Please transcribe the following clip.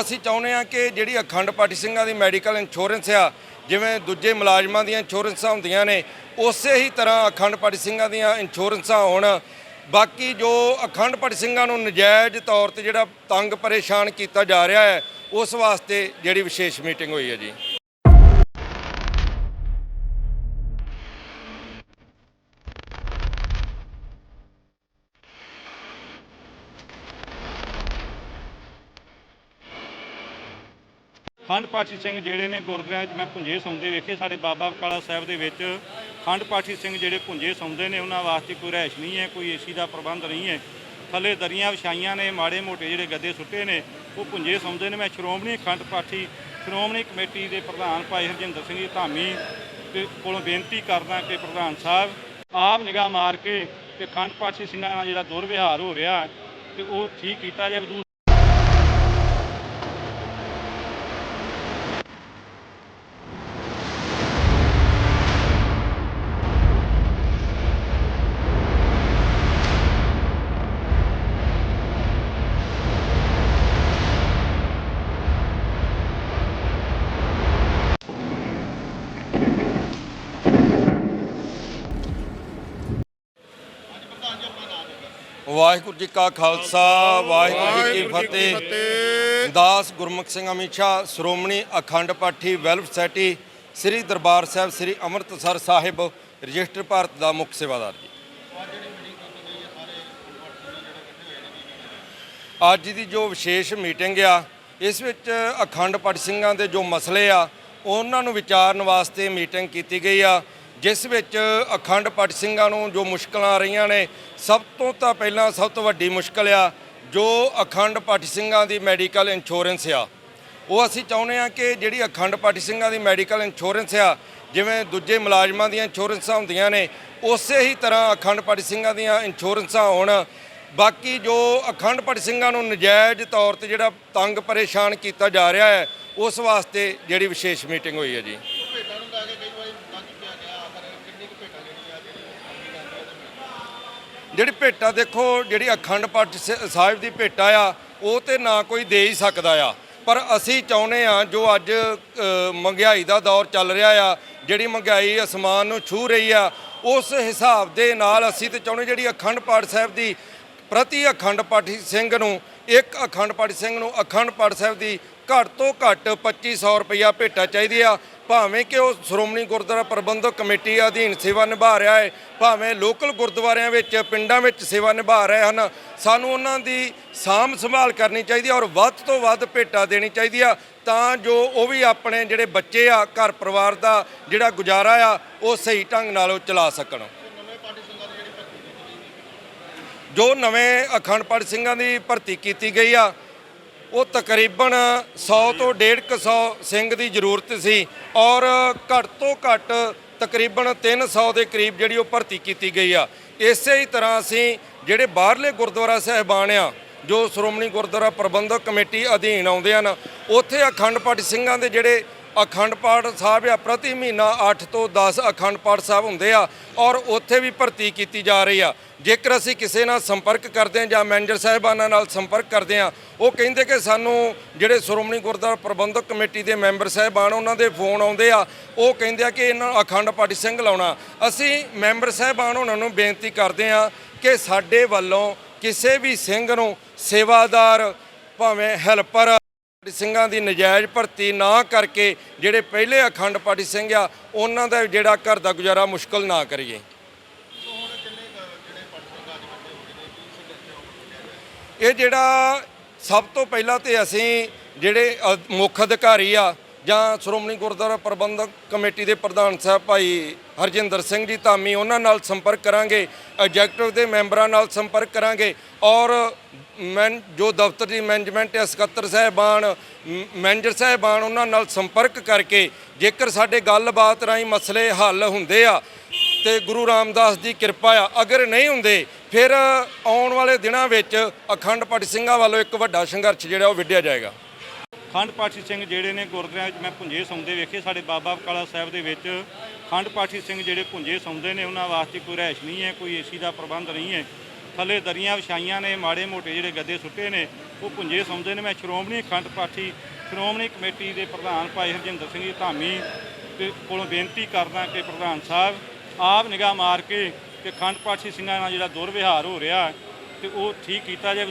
ਅਸੀਂ ਚਾਹੁੰਦੇ ਹਾਂ ਕਿ ਜਿਹੜੀ ਅਖੰਡ ਪਾਠੀ ਸਿੰਘਾਂ ਦੀ ਮੈਡੀਕਲ ਇੰਸ਼ੋਰੈਂਸ ਆ, ਜਿਵੇਂ ਦੂਜੇ ਮੁਲਾਜ਼ਮਾਂ ਦੀਆਂ ਇੰਸ਼ੋਰੈਂਸਾਂ ਹੁੰਦੀਆਂ ਨੇ, ਉਸੇ ਹੀ ਤਰ੍ਹਾਂ ਅਖੰਡ ਪਾਠੀ ਸਿੰਘਾਂ ਦੀਆਂ ਇੰਸ਼ੋਰੈਂਸਾਂ ਹੋਣ। ਬਾਕੀ ਜੋ ਅਖੰਡ ਪਾਠੀ ਸਿੰਘਾਂ ਨੂੰ ਨਜਾਇਜ਼ ਤੌਰ ਤੇ ਜਿਹੜਾ ਤੰਗ ਪਰੇਸ਼ਾਨ ਕੀਤਾ ਜਾ ਰਿਹਾ ਹੈ, ਉਸ ਵਾਸਤੇ ਜਿਹੜੀ ਵਿਸ਼ੇਸ਼ ਮੀਟਿੰਗ ਹੋਈ ਹੈ ਜੀ। ਖੰਡ ਪਾਠੀ ਸਿੰਘ ਜਿਹੜੇ ਨੇ ਗੁਰਦੁਆਰੇ 'ਚ ਮੈਂ ਪੁੰਜੇ ਸੌਂਦੇ ਵੇਖੇ ਸਾਡੇ ਬਾਬਾ ਕਾਲਾ ਸਾਹਿਬ ਦੇ ਵਿੱਚ ਖੰਡ ਪਾਠੀ ਸਿੰਘ ਜਿਹੜੇ ਪੁੰਜੇ ਸੌਂਦੇ ਨੇ ਉਹਨਾਂ ਵਾਸਤੇ ਕੋਈ ਰਹਿਸ਼ ਨਹੀਂ ਹੈ ਕੋਈ ਏਸੀ ਦਾ ਪ੍ਰਬੰਧ ਨਹੀਂ ਹੈ। ਥੱਲੇ ਦਰੀਆਂ ਵਿਛਾਈਆਂ ਨੇ ਮਾੜੇ ਮੋਟੇ ਜਿਹੜੇ ਗੱਦੇ ਸੁੱਟੇ ਨੇ ਉਹ ਪੁੰਜੇ ਸੌਂਦੇ ਨੇ। ਮੈਂ ਸ਼੍ਰੋਮਣੀ ਖੰਡ ਪਾਠੀ ਸ਼੍ਰੋਮਣੀ ਕਮੇਟੀ ਦੇ ਪ੍ਰਧਾਨ ਭਾਈ ਹਰਜਿੰਦਰ ਸਿੰਘ ਜੀ ਧਾਮੀ ਦੇ ਕੋਲੋਂ ਬੇਨਤੀ ਕਰਦਾ ਕਿ ਪ੍ਰਧਾਨ ਸਾਹਿਬ ਆਪ ਨਿਗਾਹ ਮਾਰ ਕੇ ਤੇ ਖੰਡ ਪਾਠੀ ਸਿੰਘਾਂ ਨਾਲ ਜਿਹੜਾ ਦੁਰਵਿਹਾਰ ਹੋ ਰਿਹਾ ਹੈ, ਤੇ ਉਹ ਠੀਕ ਕੀਤਾ ਜਾਵੇ ਦੂ- ਵਾਹਿਗੁਰੂ ਜੀ ਕਾ ਖਾਲਸਾ ਵਾਹਿਗੁਰੂ ਜੀ ਕੀ ਫਤਿਹ। ਦਾਸ Gurmukh Singh Amisha Shiromani Akhand Pathi welfare society Sri Darbar Sahib Sri Amritsar Sahib register Bharat ਦਾ ਮੁੱਖ ਸੇਵਾਦਾਰ ਜੀ। ਅੱਜ ਦੀ ਜੋ ਵਿਸ਼ੇਸ਼ ਮੀਟਿੰਗ ਆ ਇਸ ਵਿੱਚ ਅਖੰਡ ਪਾਠ ਸਿੰਘਾਂ ਦੇ ਜੋ ਮਸਲੇ ਆ ਉਹਨਾਂ ਨੂੰ ਵਿਚਾਰਨ ਵਾਸਤੇ ਮੀਟਿੰਗ ਕੀਤੀ ਗਈ ਆ। ਜਿਸ ਵਿੱਚ ਅਖੰਡ ਪਾਠ ਸਿੰਘਾਂ ਨੂੰ ਜੋ ਮੁਸ਼ਕਲਾਂ ਆ ਰਹੀਆਂ ਨੇ, ਸਭ ਤੋਂ ਤਾਂ ਪਹਿਲਾਂ ਸਭ ਤੋਂ ਵੱਡੀ ਮੁਸ਼ਕਲ ਆ, ਜੋ ਅਖੰਡ ਪਾਠ ਸਿੰਘਾਂ ਦੀ ਮੈਡੀਕਲ ਇੰਸ਼ੋਰੈਂਸ ਆ। ਉਹ ਅਸੀਂ ਚਾਹੁੰਦੇ ਹਾਂ ਕਿ ਜਿਹੜੀ ਅਖੰਡ ਪਾਠ ਸਿੰਘਾਂ ਦੀ ਮੈਡੀਕਲ ਇੰਸ਼ੋਰੈਂਸ ਆ, ਜਿਵੇਂ ਦੂਜੇ ਮੁਲਾਜ਼ਮਾਂ ਦੀਆਂ ਇੰਸ਼ੋਰੈਂਸਾਂ ਹੁੰਦੀਆਂ ਨੇ, ਉਸੇ ਹੀ ਤਰ੍ਹਾਂ ਅਖੰਡ ਪਾਠ ਸਿੰਘਾਂ ਦੀਆਂ ਇੰਸ਼ੋਰੈਂਸਾਂ ਹੋਣ। ਬਾਕੀ ਜੋ ਅਖੰਡ ਪਾਠੀ ਸਿੰਘਾਂ ਨੂੰ ਨਜਾਇਜ਼ ਤੌਰ ਤੇ ਜਿਹੜਾ ਤੰਗ ਪਰੇਸ਼ਾਨ ਕੀਤਾ ਜਾ ਰਿਹਾ ਹੈ, ਉਸ ਵਾਸਤੇ ਜਿਹੜੀ ਵਿਸ਼ੇਸ਼ ਮੀਟਿੰਗ ਹੋਈ ਹੈ ਜੀ। ਜਿਹੜੀ ਭੇਟਾ ਦੇਖੋ ਜਿਹੜੀ ਅਖੰਡ ਪਾਠ ਸ- ਸਾਹਿਬ ਦੀ ਭੇਟਾ ਆ ਉਹ ਤੇ ਨਾ ਕੋਈ ਦੇ ਹੀ ਸਕਦਾ ਆ। ਪਰ ਅਸੀਂ ਚਾਹੁੰਦੇ ਆ ਜੋ ਅੱਜ ਅ, ਮਹਿੰਗਾਈ ਦਾ ਦੌਰ ਚੱਲ ਰਿਹਾ ਆ ਜਿਹੜੀ ਮਹਿੰਗਾਈ ਅਸਮਾਨ ਨੂੰ ਛੂ ਰਹੀ ਆ ਉਸ ਹਿਸਾਬ ਦੇ ਨਾਲ ਅਸੀਂ ਤੇ ਚਾਹੁੰਦੇ ਜਿਹੜੀ ਅਖੰਡ ਪਾਠ ਸਾਹਿਬ ਦੀ ਪ੍ਰਤੀ ਅਖੰਡ ਪਾਠੀ ਸਿੰਘ ਨੂੰ ਇੱਕ ਅਖੰਡ ਪਾਠੀ ਸਿੰਘ ਨੂੰ ਅਖੰਡ ਪਾਠ ਸਾਹਿਬ ਦੀ ਘੱਟ ਤੋਂ ਘੱਟ 2500 ਰੁਪਇਆ ਭੇਟਾ ਚਾਹੀਦੀ ਆ। ਭਾਵੇਂ ਕਿ ਉਹ ਸ਼੍ਰੋਮਣੀ ਗੁਰਦੁਆਰਾ ਪ੍ਰਬੰਧਕ ਕਮੇਟੀ ਅਧੀਨ ਸੇਵਾ ਨਿਭਾ ਰਿਹਾ ਹੈ ਭਾਵੇਂ ਲੋਕਲ ਗੁਰਦੁਆਰਿਆਂ ਵਿੱਚ, ਪਿੰਡਾਂ ਵਿੱਚ ਸੇਵਾ ਨਿਭਾ ਰਹੇ ਹਨ, ਸਾਨੂੰ ਉਹਨਾਂ ਦੀ ਸਾਂਭ ਸੰਭਾਲ ਕਰਨੀ ਚਾਹੀਦੀ ਹੈ ਔਰ ਵੱਧ ਤੋਂ ਵੱਧ ਭੇਟਾ ਦੇਣੀ ਚਾਹੀਦੀ ਆ। ਤਾਂ ਜੋ ਉਹ ਵੀ ਆਪਣੇ ਜਿਹੜੇ ਬੱਚੇ ਆ, ਘਰ ਪਰਿਵਾਰ ਦਾ ਜਿਹੜਾ ਗੁਜ਼ਾਰਾ ਆ, ਉਹ ਸਹੀ ਢੰਗ ਨਾਲ ਉਹ ਚਲਾ ਸਕਣ। ਜੋ ਨਵੇਂ ਅਖੰਡ ਪਾਠ ਸਿੰਘਾਂ ਦੀ ਭਰਤੀ ਕੀਤੀ ਗਈ ਆ ਉਹ ਤਕਰੀਬਨ 100 ਤੋਂ 150 ਸਿੰਘ ਦੀ ਜ਼ਰੂਰਤ ਸੀ ਔਰ ਘੱਟ ਤੋਂ ਘੱਟ ਤਕਰੀਬਨ 300 ਦੇ ਕਰੀਬ ਜਿਹੜੀ ਉਹ ਭਰਤੀ ਕੀਤੀ ਗਈ ਆ। ਇਸੇ ਹੀ ਤਰ੍ਹਾਂ ਅਸੀਂ ਜਿਹੜੇ ਬਾਹਰਲੇ ਗੁਰਦੁਆਰਾ ਸਾਹਿਬਾਨ ਆ, ਜੋ ਸ਼੍ਰੋਮਣੀ ਗੁਰਦੁਆਰਾ ਪ੍ਰਬੰਧਕ ਕਮੇਟੀ ਅਧੀਨ ਆਉਂਦੇ ਹਨ, ਉੱਥੇ ਅਖੰਡ ਪਾਠ ਸਿੰਘਾਂ ਦੇ ਜਿਹੜੇ ਅਖੰਡ ਪਾਠ ਸਾਹਿਬ ਆ, ਪ੍ਰਤੀ ਮਹੀਨਾ 8 ਤੋਂ 10 ਅਖੰਡ ਪਾਠ ਸਾਹਿਬ ਹੁੰਦੇ ਆ ਔਰ ਉੱਥੇ ਵੀ ਭਰਤੀ ਕੀਤੀ ਜਾ ਰਹੀ ਆ। ਜੇਕਰ ਅਸੀਂ ਕਿਸੇ ਨਾਲ ਸੰਪਰਕ ਕਰਦੇ ਹਾਂ ਜਾਂ ਮੈਨੇਜਰ ਸਾਹਿਬਾਨਾਂ ਨਾਲ ਸੰਪਰਕ ਕਰਦੇ ਹਾਂ, ਉਹ ਕਹਿੰਦੇ ਕਿ ਸਾਨੂੰ ਜਿਹੜੇ ਸ਼੍ਰੋਮਣੀ ਗੁਰਦੁਆਰਾ ਪ੍ਰਬੰਧਕ ਕਮੇਟੀ ਦੇ ਮੈਂਬਰ ਸਾਹਿਬਾਨ, ਉਹਨਾਂ ਦੇ ਫੋਨ ਆਉਂਦੇ ਆ। ਉਹ ਕਹਿੰਦੇ ਆ ਕਿ ਇਹਨਾਂ ਅਖੰਡ ਪਾਠ ਸਿੰਘ ਲਾਉਣਾ। ਅਸੀਂ ਮੈਂਬਰ ਸਾਹਿਬਾਨ ਉਹਨਾਂ ਨੂੰ ਬੇਨਤੀ ਕਰਦੇ ਆ ਕਿ ਸਾਡੇ ਵੱਲੋਂ ਕਿਸੇ ਵੀ ਸਿੰਘ ਨੂੰ ਸੇਵਾਦਾਰ, ਭਾਵੇਂ ਹੈਲਪਰ ਸਿੰਘਾਂ ਦੀ ਨਜਾਇਜ਼ ਭਰਤੀ ਨਾ ਕਰਕੇ ਜਿਹੜੇ ਪਹਿਲੇ ਅਖੰਡ ਪਾਠੀ ਸਿੰਘ ਆ, ਉਹਨਾਂ ਦਾ ਜਿਹੜਾ ਘਰ ਦਾ ਗੁਜ਼ਾਰਾ ਮੁਸ਼ਕਲ ਨਾ ਕਰੀਏ। ਇਹ ਜਿਹੜਾ ਸਭ ਤੋਂ ਪਹਿਲਾਂ ਤੇ ਅਸੀਂ ਜਿਹੜੇ ਮੁੱਖ ਅਧਿਕਾਰੀ ਆ ਜਾਂ ਸ਼੍ਰੋਮਣੀ ਗੁਰਦੁਆਰਾ ਪ੍ਰਬੰਧਕ ਕਮੇਟੀ ਦੇ ਪ੍ਰਧਾਨ ਸਾਹਿਬ ਭਾਈ ਹਰਜਿੰਦਰ ਸਿੰਘ ਜੀ ਧਾਮੀ ਉਹਨਾਂ ਨਾਲ ਸੰਪਰਕ ਕਰਾਂਗੇ, ਐਗਜ਼ੈਕਟਿਵ ਦੇ ਮੈਂਬਰਾਂ ਨਾਲ ਸੰਪਰਕ ਕਰਾਂਗੇ ਔਰ ਮੈਂ ਜੋ ਦਫ਼ਤਰ ਦੀ ਮੈਨੇਜਮੈਂਟ ਹੈ, ਸਕੱਤਰ ਸਾਹਿਬਾਨ, ਮੈਨੇਜਰ ਸਾਹਿਬਾਨ ਉਹਨਾਂ ਨਾਲ ਸੰਪਰਕ ਕਰਕੇ ਜੇਕਰ ਸਾਡੇ ਗੱਲਬਾਤ ਰਾਹੀਂ ਮਸਲੇ ਹੱਲ ਹੁੰਦੇ ਆ ਤੇ ਗੁਰੂ ਰਾਮਦਾਸ ਦੀ ਕਿਰਪਾ ਆ, ਅਗਰ ਨਹੀਂ ਹੁੰਦੇ, ਫਿਰ ਆਉਣ ਵਾਲੇ ਦਿਨਾਂ ਵਿੱਚ ਅਖੰਡ ਪਾਠ ਸਿੰਘਾਂ ਵੱਲੋਂ ਇੱਕ ਵੱਡਾ ਸੰਘਰਸ਼ ਜਿਹੜਾ ਉਹ ਵਿੱਢਿਆ ਜਾਏਗਾ। ਖੰਡ ਪਾਠੀ ਸਿੰਘ ਜਿਹੜੇ ਨੇ ਗੁਰਦੁਆਰਿਆਂ 'ਚ ਮੈਂ ਪੁੰਜੇ ਸੌਂਦੇ ਵੇਖੇ, ਸਾਡੇ ਬਾਬਾ ਬਕਾਲਾ ਸਾਹਿਬ ਦੇ ਵਿੱਚ ਖੰਡ ਪਾਠੀ ਸਿੰਘ ਜਿਹੜੇ ਪੁੰਜੇ ਸੌਂਦੇ ਨੇ, ਉਹਨਾਂ ਵਾਸਤੇ ਕੋਈ ਰਹਿਸ਼ ਨਹੀਂ ਹੈ, ਕੋਈ ਏਸੀ ਦਾ ਪ੍ਰਬੰਧ ਨਹੀਂ ਹੈ। ਥੱਲੇ ਦਰੀਆਂ ਵਿਛਾਈਆਂ ਨੇ, ਮਾੜੇ ਮੋਟੇ ਜਿਹੜੇ ਗੱਦੇ ਸੁੱਟੇ ਨੇ, ਉਹ ਪੁੰਜੇ ਸੌਂਦੇ ਨੇ। ਮੈਂ ਸ਼੍ਰੋਮਣੀ ਅਖੰਡ ਪਾਠੀ, ਸ਼੍ਰੋਮਣੀ ਕਮੇਟੀ ਦੇ ਪ੍ਰਧਾਨ ਭਾਈ ਹਰਜਿੰਦਰ ਸਿੰਘ ਜੀ ਧਾਮੀ ਤੇ ਕੋਲੋਂ ਬੇਨਤੀ ਕਰਦਾ ਕਿ ਪ੍ਰਧਾਨ ਸਾਹਿਬ, ਆਪ ਨਿਗਾਹ ਮਾਰ ਕੇ ਕਿ ਖੰਡ ਪਾਠੀ ਸਿੰਘਾਂ ਨਾਲ ਜਿਹੜਾ ਦੁਰਵਿਹਾਰ ਹੋ ਰਿਹਾ ਤੇ ਉਹ ਠੀਕ ਕੀਤਾ ਜਾਵੇ।